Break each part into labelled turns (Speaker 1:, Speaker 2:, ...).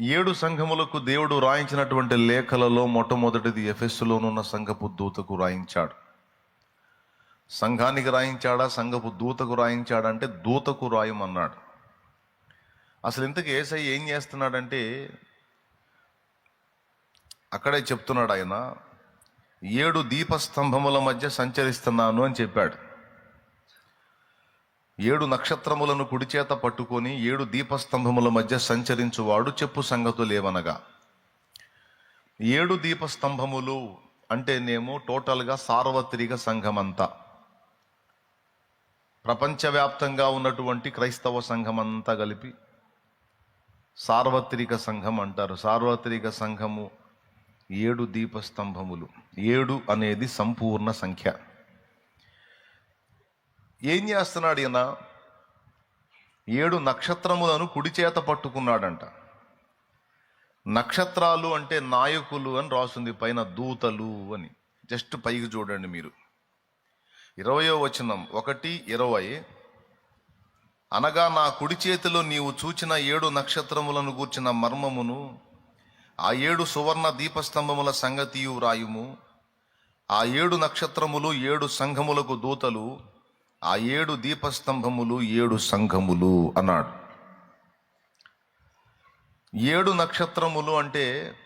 Speaker 1: ఏడు సంఘములకు దేవుడు రాయించినటువంటి లేఖలలో మొట్టమొదటిది ఎఫెస్సులోనున్న సంఘపు దూతకు రాయించాడు. సంఘానికి రాయించాడా? సంఘపు దూతకు రాయించాడంటే దూతకు రాయమన్నాడు. అసలు ఇంతకు ఏసై ఏం చేస్తున్నాడంటే అక్కడే చెప్తున్నాడు ఆయన ఏడు దీపస్తంభముల మధ్య సంచరిస్తున్నాను అని చెప్పాడు. ఏడు నక్షత్రములను కుడిచేత పట్టుకొని ఏడు దీపస్తంభముల మధ్య సంచరించువాడు చెప్పు సంగతులేవనగా ఏడు దీపస్తంభములు అంటేనేమో టోటల్గా సార్వత్రిక సంఘమంతా. ప్రపంచవ్యాప్తంగా ఉన్నటువంటి క్రైస్తవ సంఘమంతా కలిపి సార్వత్రిక సంఘం అంటారు. సార్వత్రిక సంఘము ఏడు దీపస్తంభములు. ఏడు అనేది సంపూర్ణ సంఖ్య. ఏం చేస్తున్నాడు ఈయన? ఏడు నక్షత్రములను కుడి చేత పట్టుకున్నాడంట. నక్షత్రాలు అంటే నాయకులు అని రాసింది పైన దూతలు అని. జస్ట్ పైకి చూడండి మీరు. ఇరవయో వచనం ఒకటి ఇరవై. అనగా నా కుడి చేతిలో నీవు చూచిన ఏడు నక్షత్రములను కూర్చిన మర్మమును ఆ ఏడు సువర్ణ దీపస్తంభముల సంగతియు రాయుము ఆ ఏడు నక్షత్రములు ఏడు సంఘములకు దూతలు ఆ ఏడు దీపస్తంభములు ఏడు సంఘములు అన్నాడు. ఏడు నక్షత్రములు అంటే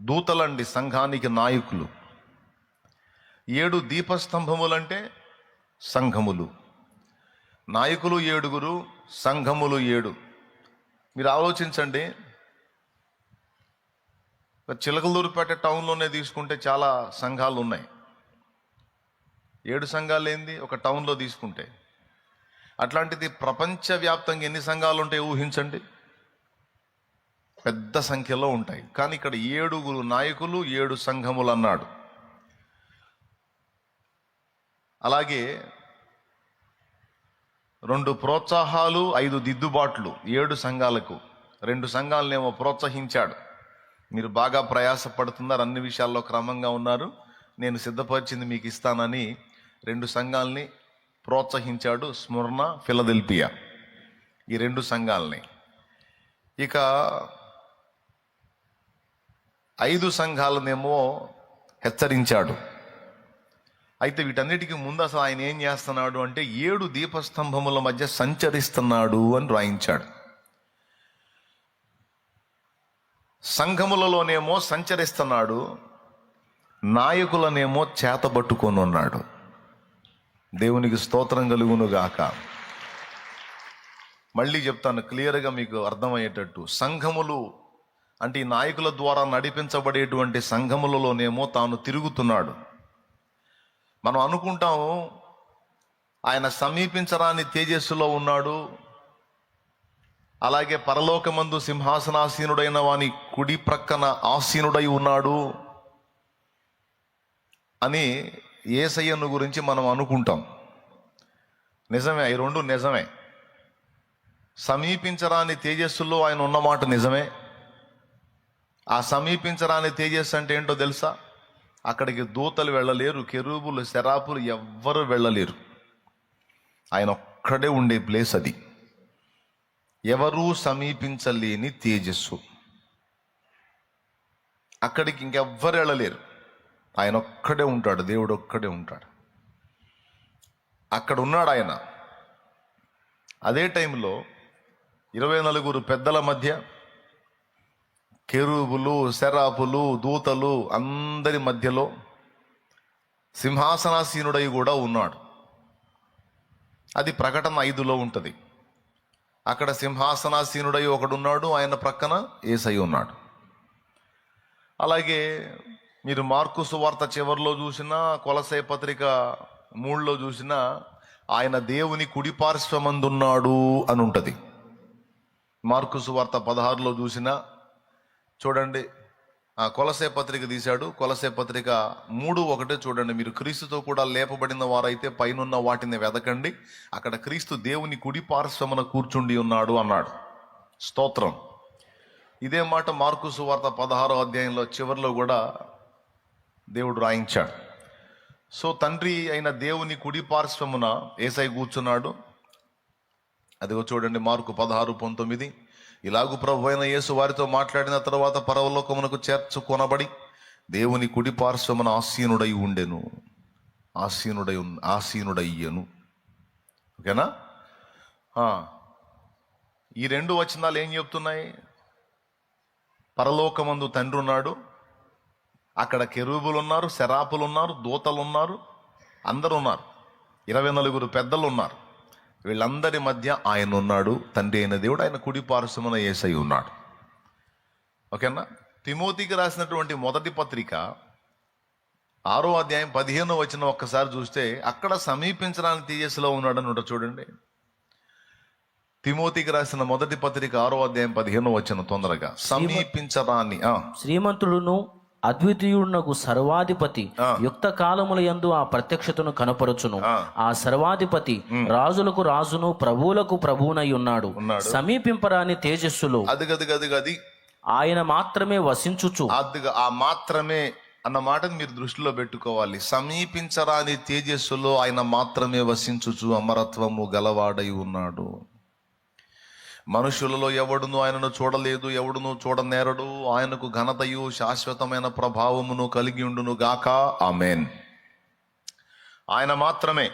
Speaker 1: దూతలండి సంఘానికి నాయకులు. ఏడు దీపస్తంభములంటే సంఘములు. నాయకులు ఏడుగురు సంఘములు ఏడు. మీరు ఆలోచించండి. చిలకలూరుపేట టౌన్లోనే తీసుకుంటే చాలా సంఘాలు ఉన్నాయి ఏడు సంఘాలు ఏంది? ఒక టౌన్లో తీసుకుంటే. అట్లాంటిది ప్రపంచవ్యాప్తంగా ఎన్ని సంఘాలు ఉంటాయి ఊహించండి? పెద్ద సంఖ్యలో ఉంటాయి. కానీ ఇక్కడ ఏడుగురు నాయకులు ఏడు సంఘములు అన్నాడు. అలాగే రెండు ప్రోత్సాహాలు ఐదు దిద్దుబాట్లు ఏడు సంఘాలకు. రెండు సంఘాలనేమో ప్రోత్సహించాడు. మీరు బాగా ప్రయాసపడుతున్నారు అన్ని విషయాల్లో క్రమంగా ఉన్నారు. నేను సిద్ధపరిచింది మీకు ఇస్తానని రెండు సంఘాలని ప్రోత్సహించాడు స్మరణ ఫిలదెల్పియా ఈ రెండు సంఘాలని. ఇక ఐదు సంఘాలనేమో హెచ్చరించాడు. అయితే వీటన్నిటికీ ముందు అసలు ఆయన ఏం చేస్తున్నాడు అంటే ఏడు దీపస్తంభముల మధ్య సంచరిస్తున్నాడు అని రాయించాడు. సంఘములలోనేమో సంచరిస్తున్నాడు నాయకులనేమో చేతబట్టుకొని ఉన్నాడు. దేవునికి స్తోత్రం కలుగును గాక. మళ్ళీ చెప్తాను క్లియర్గా మీకు అర్థమయ్యేటట్టు. సంఘములు అంటే ఈ నాయకుల ద్వారా నడిపించబడేటువంటి సంఘములలోనేమో తాను తిరుగుతున్నాడు. మనం అనుకుంటాము ఆయన సమీపించరాని తేజస్సులో ఉన్నాడు. అలాగే పరలోకమందు సింహాసనాసీనుడైన వాని కుడి ప్రక్కన ఆసీనుడై ఉన్నాడు అని ఏసయ్యను గురించి మనం అనుకుంటాం. నిజమే ఈ రెండు నిజమే. సమీపించరాని తేజస్సులో ఆయన ఉన్నమాట నిజమే. ఆ సమీపించరాని తేజస్సు అంటే ఏంటో తెలుసా? అక్కడికి దూతలు వెళ్ళలేరు కెరూబులు శరాపులు ఎవ్వరు వెళ్ళలేరు. ఆయన ఒక్కడే ఉండే ప్లేస్ అది. ఎవరూ సమీపించలేని తేజస్సు. అక్కడికి ఇంకెవ్వరు వెళ్ళలేరు. ఆయన ఒక్కడే ఉంటాడు దేవుడు ఒక్కడే ఉంటాడు. అక్కడ ఉన్నాడు ఆయన. అదే టైంలో ఇరవై నలుగురు పెద్దల మధ్య కెరూబులు శరాపులు దూతలు అందరి మధ్యలో సింహాసనాసీనుడై కూడా ఉన్నాడు. అది ప్రకటన ఐదులో ఉంటుంది. అక్కడ సింహాసనాసీనుడై ఒకడున్నాడు ఆయన ప్రక్కన ఏసై ఉన్నాడు. అలాగే మీరు మార్కు సువార్త చివరిలో చూసినా కొలసే పత్రిక మూడులో చూసినా ఆయన దేవుని కుడి పార్శ్వమందున్నాడు అని ఉంటుంది మార్కు సువార్త పదహారులో చూసినా చూడండి ఆ కొలసే పత్రిక తీశాడు. కొలసే పత్రిక మూడు ఒకటే చూడండి మీరు క్రీస్తుతో కూడా లేపబడిన వారైతే పైనున్న వాటిని వెదకండి. అక్కడ క్రీస్తు దేవుని కుడి పార్శ్వమున కూర్చుండి ఉన్నాడు అన్నాడు. స్తోత్రం. ఇదే మాట మార్కు సువార్త పదహారో అధ్యాయంలో చివరిలో కూడా దేవుడు రాయించాడు. సో తండ్రి అయిన దేవుని కుడి పార్శ్వమున ఏసై కూర్చున్నాడు. అదిగో చూడండి మార్కు పదహారు పంతొమ్మిది. ఇలాగు ప్రభు అయిన యేసు వారితో మాట్లాడిన తర్వాత పరవలోకమునకు చేర్చుకొనబడి దేవుని కుడి పార్శ్వమున ఆసీనుడై ఉండెను. ఆసీనుడై ఉన్ ఆసీనుడయ్యను. ఓకేనా? ఈ రెండు వచనాలు ఏం చెప్తున్నాయి? పరలోకమందు తండ్రి ఉన్నాడు. అక్కడ కెరూబులు ఉన్నారు శరాపులు ఉన్నారు దూతలు ఉన్నారు అందరు ఉన్నారు ఇరవై నలుగురు పెద్దలు ఉన్నారు వీళ్ళందరి మధ్య ఆయన ఉన్నాడు తండ్రి అయిన దేవుడు ఆయన కుడి పార్శ్వమున ఏసై ఉన్నాడు. ఓకేనా? తిమోతికి రాసినటువంటి మొదటి పత్రిక ఆరో అధ్యాయం పదిహేనో వచ్చిన ఒక్కసారి చూస్తే అక్కడ సమీపించడానికి తీయస్సులో ఉన్నాడని ఉంటా చూడండి. తిమోతికి రాసిన మొదటి పత్రిక ఆరో అధ్యాయం పదిహేనో వచ్చిన తొందరగా. సమీపించరాని
Speaker 2: శ్రీమంతుడును అద్వితీయుడునకు సర్వాధిపతి. యుక్త కాలముల యందు ఆ ప్రత్యక్షతను కనపరచును.
Speaker 1: ఆ.
Speaker 2: సర్వాధిపతి రాజులకు రాజును ప్రభువులకు ప్రభువునై ఉన్నాడు. సమీపింపరాని తేజస్సులో
Speaker 1: అది గది గది గది
Speaker 2: ఆయన మాత్రమే వసించుచు.
Speaker 1: అదిగా ఆ మాత్రమే అన్న మాటను మీరు దృష్టిలో పెట్టుకోవాలి. సమీపించరాని తేజస్సులో ఆయన మాత్రమే వసించుచు అమరత్వము గలవాడై ఉన్నాడు. మనుషులలో ఎవడును ఆయనను చూడలేదు ఎవడును చూడనేరడు. ఆయనకు ఘనతయు శాశ్వతమైన ప్రభావమును కలిగి ఉండును గాక. ఆమెన్. ఆయన మాత్రమే.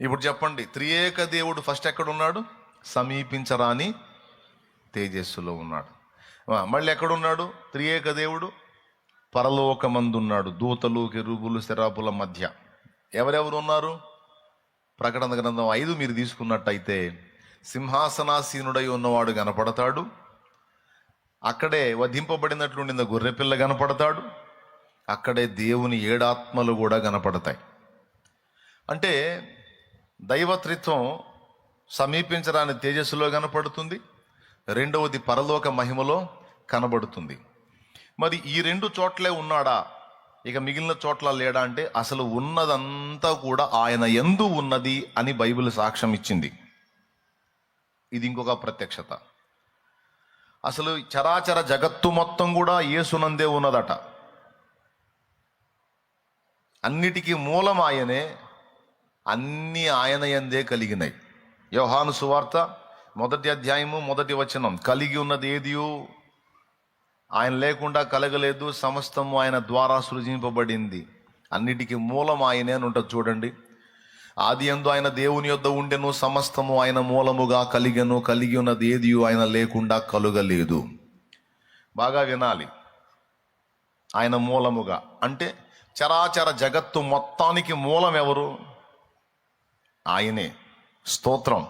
Speaker 1: ఇప్పుడు చెప్పండి త్రియేక దేవుడు ఫస్ట్ ఎక్కడున్నాడు? సమీపించరాని తేజస్సులో ఉన్నాడు. మళ్ళీ ఎక్కడున్నాడు? త్రియేక దేవుడు పరలోకమందున్నాడు దూతలు కెరుబులు శరాపుల మధ్య. ఎవరెవరు ఉన్నారు ప్రకటన గ్రంథం ఐదు మీరు తీసుకున్నట్టయితే సింహాసనాసీనుడై ఉన్నవాడు కనపడతాడు. అక్కడే వధింపబడినట్లుండిన గొర్రెపిల్ల కనపడతాడు. అక్కడే దేవుని ఏడాత్మలు కూడా కనపడతాయి. అంటే దైవత్రిత్వం సమీపించరాని తేజస్సులో కనపడుతుంది. రెండవది పరలోక మహిమలో కనబడుతుంది. మరి ఈ రెండు చోట్లే ఉన్నాడా? ఇక మిగిలిన చోట్ల లేడా అంటే అసలు ఉన్నదంతా కూడా ఆయన ఎందు ఉన్నది అని బైబిల్ సాక్ష్యం ఇచ్చింది ఇది ఇంకొక ప్రత్యక్షత. అసలు చరాచర జగత్తు మొత్తం కూడా యేసునందే ఉన్నదట. అన్నిటికీ మూలం ఆయనే అన్ని ఆయన ఎందే కలిగినాయి యోహాను సువార్త మొదటి అధ్యాయము మొదటి వచనం కలిగి ఉన్నది ఏదియో? ఆయన లేకుండా కలగలేదు సమస్తము ఆయన ద్వారా సృజింపబడింది. అన్నిటికీ మూలం ఆయనే అని ఉంటుంది చూడండి. ఆది ఎందు ఆయన దేవుని యొద్ద ఉండెను సమస్తము ఆయన మూలముగా కలిగెను కలిగి ఉన్నది ఏది ఆయన లేకుండా కలుగలేదు. బాగా వినాలి. ఆయన మూలముగా. అంటే చరాచర జగత్తు మొత్తానికి మూలం ఎవరు ఆయనే. స్తోత్రం.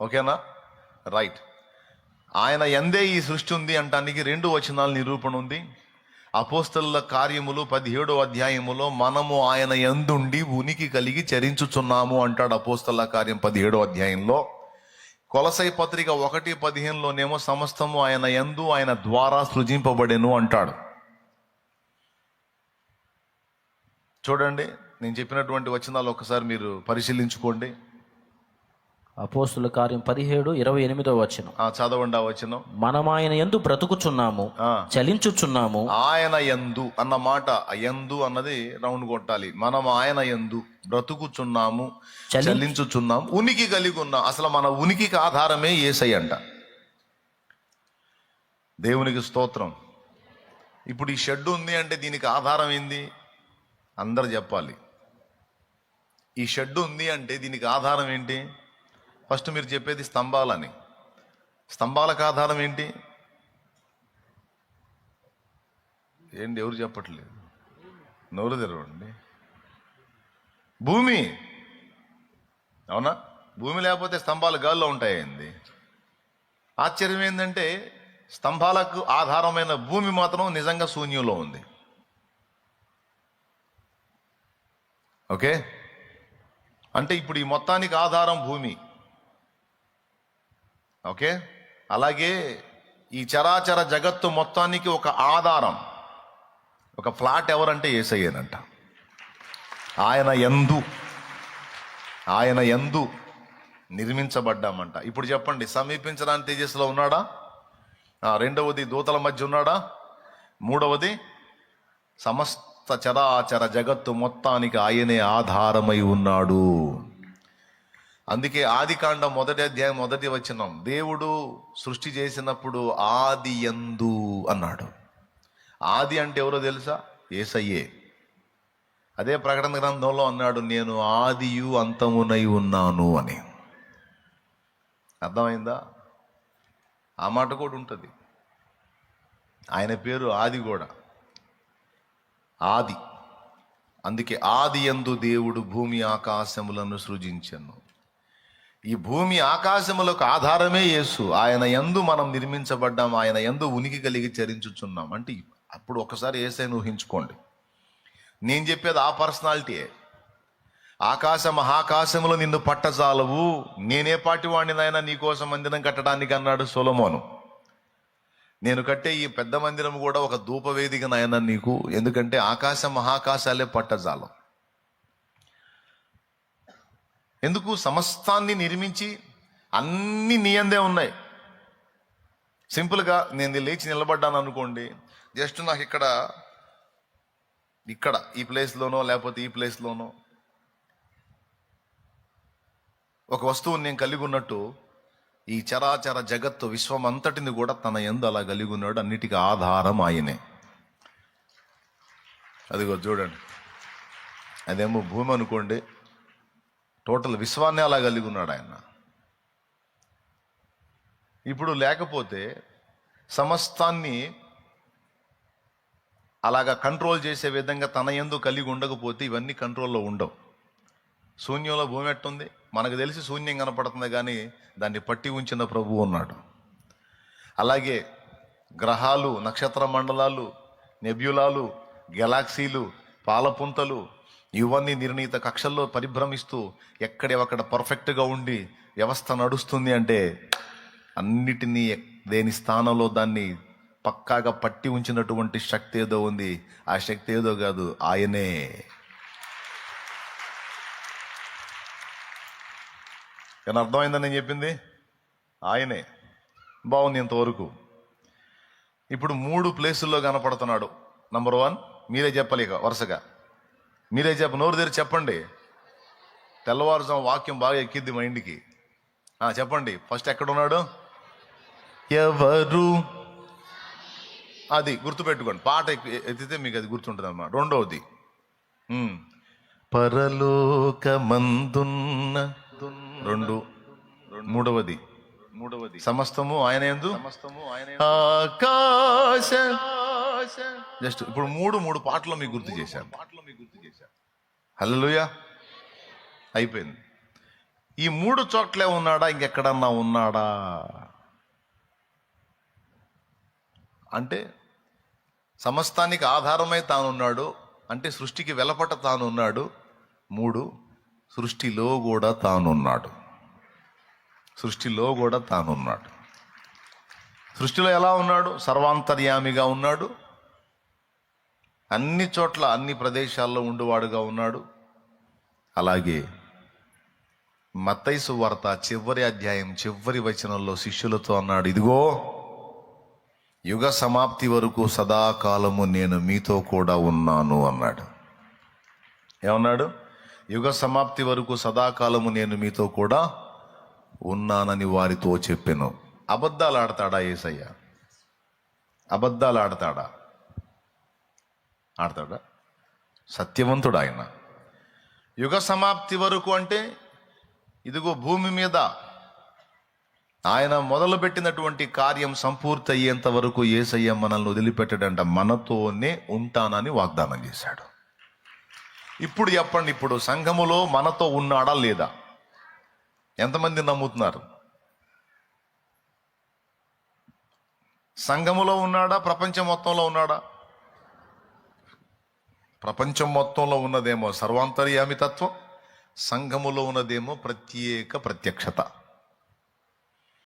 Speaker 1: ఓకేనా? రైట్. ఆయన ఎందే ఈ సృష్టి ఉంది అంటానికి రెండు వచనాల నిరూపణ ఉంది. అపోస్తల కార్యములు పదిహేడో అధ్యాయములో మనము ఆయన ఎందుండి ఉనికి కలిగి చరించుచున్నాము అంటాడు అపోస్తల కార్యం పదిహేడో అధ్యాయంలో. కొలసై పత్రిక ఒకటి పదిహేనులోనేమో సమస్తము ఆయన ఎందు ఆయన ద్వారా సృజింపబడెను అంటాడు. చూడండి నేను చెప్పినటువంటి వచనాలు ఒకసారి మీరు పరిశీలించుకోండి.
Speaker 2: అపోస్తుల కార్యం పదిహేడు ఇరవై ఎనిమిదో వచనం.
Speaker 1: ఆ చదవండి ఆ వచనం.
Speaker 2: మనం ఆయన ఎందు బ్రతుకుచున్నాము. చలించుచున్నాము.
Speaker 1: ఆయన యందు అన్న మాట యందు అన్నది రౌండ్ కొట్టాలి. మనం ఆయన యందు బ్రతుకుచున్నాము
Speaker 2: చలి-
Speaker 1: చలించుచున్నాం ఉనికి కలిగి ఉన్నాం అసలు మన ఉనికికి ఆధారమే ఏసై అంట. దేవునికి స్తోత్రం. ఇప్పుడు ఈ షెడ్ ఉంది అంటే దీనికి ఆధారం ఏంది? అందరు చెప్పాలి. ఈ షెడ్ ఉంది అంటే దీనికి ఆధారం ఏంటి? ఫస్ట్ మీరు చెప్పేది స్తంభాలని. స్తంభాలకు ఆధారం ఏంటి? ఏంటి ఎవరు చెప్పట్లేదు? నోరు తెరవండి. భూమి. అవునా? భూమి లేకపోతే స్తంభాలు గాల్లో ఉంటాయండి. ఆశ్చర్యం ఏంటంటే స్తంభాలకు ఆధారమైన భూమి మాత్రం నిజంగా శూన్యంలో ఉంది. ఓకే? అంటే ఇప్పుడు ఈ మొత్తానికి ఆధారం భూమి. ఓకే? అలాగే ఈ చరాచర జగత్తు మొత్తానికి ఒక ఆధారం. ఒక ఫ్లాట్ ఎవరంటే ఏసయ్యేనంట. ఆయన ఎందు ఆయన ఎందు నిర్మించబడ్డామంట. ఇప్పుడు చెప్పండి సమీపించడానికి తేజస్సులో ఉన్నాడా? రెండవది దూతల మధ్య ఉన్నాడా? మూడవది సమస్త చరాచర జగత్తు మొత్తానికి ఆయనే ఆధారమై ఉన్నాడు. అందుకే ఆది కాండం మొదటి అధ్యాయం మొదటి వచ్చినాం దేవుడు సృష్టి చేసినప్పుడు ఆది యందు అన్నాడు. ఆది అంటే ఎవరో తెలుసా? ఏసయ్యే. అదే ప్రకటన గ్రంథంలో అన్నాడు నేను ఆదియు అంతమునై ఉన్నాను అని. అర్థమైందా? ఆ మాట కూడా ఉంటుంది. ఆయన పేరు ఆది కూడా. ఆది. అందుకే ఆది యందు దేవుడు భూమి ఆకాశములను సృజించను. ఈ భూమి ఆకాశములకు ఆధారమే యేసు. ఆయన ఎందు మనం నిర్మించబడ్డాం ఆయన ఎందు ఉనికి కలిగి చరించుచున్నాం. అంటే అప్పుడు ఒకసారి ఏసైని ఊహించుకోండి. నేను చెప్పేది ఆ పర్సనాలిటీయే. ఆకాశ మహాకాశములు నిన్ను పట్టజాలవు. నేనే పాటి వాడిని నీకోసం మందిరం కట్టడానికి అన్నాడు సొలమోను. నేను కట్టే ఈ పెద్ద మందిరం కూడా ఒక ధూపవేదిక నాయన నీకు. ఎందుకంటే ఆకాశ మహాకాశాలే పట్టజాలం. ఎందుకు సమస్తాన్ని నిర్మించి అన్ని నీయందే ఉన్నాయి? సింపుల్గా నేను లేచి నిలబడ్డాను అనుకోండి జస్ట్ నాకు ఇక్కడ ఇక్కడ ఈ ప్లేస్లోనో లేకపోతే ఈ ప్లేస్లోనో ఒక వస్తువుని నేను కలిగి ఉన్నట్టు ఈ చరాచర జగత్తు విశ్వం అంతటిని కూడా తన ఎందు అలా కలిగి ఉన్నాడు అన్నిటికీ ఆధారం ఆయనే. అదిగో చూడండి. అదేమో భూమి అనుకోండి టోటల్ విశ్వాన్ని అలా కలిగి ఉన్నాడు ఆయన. ఇప్పుడు లేకపోతే సమస్తాన్ని అలాగా కంట్రోల్ చేసే విధంగా తన ఎందు కలిగి ఉండకపోతే ఇవన్నీ కంట్రోల్లో ఉండవు. శూన్యంలో భూమి ఎట్టుంది? మనకు తెలిసి శూన్యం కనపడుతుంది కానీ దాన్ని పట్టి ఉంచిన ప్రభువు ఉన్నాడు. అలాగే గ్రహాలు నక్షత్ర మండలాలు నెబ్యులాలు గెలాక్సీలు పాలపుంతలు ఇవన్నీ నిర్ణీత కక్షల్లో పరిభ్రమిస్తూ ఎక్కడెక్కడ పర్ఫెక్ట్గా ఉండి వ్యవస్థ నడుస్తుంది అంటే అన్నిటినీ దేని స్థానంలో దాన్ని పక్కాగా పట్టి ఉంచినటువంటి శక్తి ఏదో ఉంది. ఆ శక్తి ఏదో కాదు ఆయనే. కానీ అర్థమైందని నేను చెప్పింది? ఆయనే. బాగుంది ఇంతవరకు. ఇప్పుడు మూడు ప్లేసుల్లో కనపడుతున్నాడు. నంబర్ వన్ మీరే చెప్పలేక వరుసగా. మీరే చెప్ప నోరు తెరి చెప్పండి. తెల్లవారుజాము వాక్యం బాగా ఎక్కిద్ది మైండ్కి ఆ, చెప్పండి. ఫస్ట్ ఎక్కడ ఉన్నాడు ఎవరు? అది గుర్తుపెట్టుకోండి. పాట ఎక్కి- ఎత్తితే మీకు అది గుర్తుంటుంది అన్నమాట రెండవది. పరలోకమందున్న రెండు. మూడవది. మూడవది. సమస్తము ఆయన ఎందు? సమస్తము ఆయన ఆకాశ. జస్ట్ ఇప్పుడు మూడు మూడు పాటలు మీకు గుర్తు చేశాను. పాటలు మీకు హలోయా అయిపోయింది. ఈ మూడు చోట్లే ఉన్నాడా? ఇంకెక్కడన్నా ఉన్నాడా? అంటే సమస్తానికి ఆధారమై తానున్నాడు. అంటే సృష్టికి వెలపట తానున్నాడు. మూడు సృష్టిలో కూడా తానున్నాడు. సృష్టిలో కూడా తానున్నాడు. సృష్టిలో ఎలా ఉన్నాడు? సర్వాంతర్యామిగా ఉన్నాడు. అన్ని చోట్ల అన్ని ప్రదేశాల్లో ఉండువాడుగా ఉన్నాడు. అలాగే మత్తైసు వార్త చివరి అధ్యాయం చివరి వచనంలో శిష్యులతో అన్నాడు ఇదిగో యుగ సమాప్తి వరకు సదాకాలము నేను మీతో కూడా ఉన్నాను అన్నాడు. ఏమన్నాడు? యుగ సమాప్తి వరకు సదాకాలము నేను మీతో కూడా ఉన్నానని వారితో చెప్పాను. అబద్ధాలు ఆడతాడా ఏసయ్య అబద్ధాలు ఆడతాడా? ఆడతాడా? సత్యవంతుడు ఆయన. యుగ సమాప్తి వరకు అంటే ఇదిగో భూమి మీద ఆయన మొదలుపెట్టినటువంటి కార్యం సంపూర్తి అయ్యేంత వరకు ఏసయ్య మనల్ని వదిలిపెట్టడంట మనతోనే ఉంటానని వాగ్దానం చేశాడు. ఇప్పుడు చెప్పండి ఇప్పుడు సంఘములో మనతో ఉన్నాడా లేదా? ఎంతమంది నమ్ముతున్నారు? సంఘములో ఉన్నాడా? ప్రపంచం మొత్తంలో ఉన్నాడా? ప్రపంచం మొత్తంలో ఉన్నదేమో సర్వాంతర్యామి తత్వం సంఘములో ఉన్నదేమో ప్రత్యేక ప్రత్యక్షత.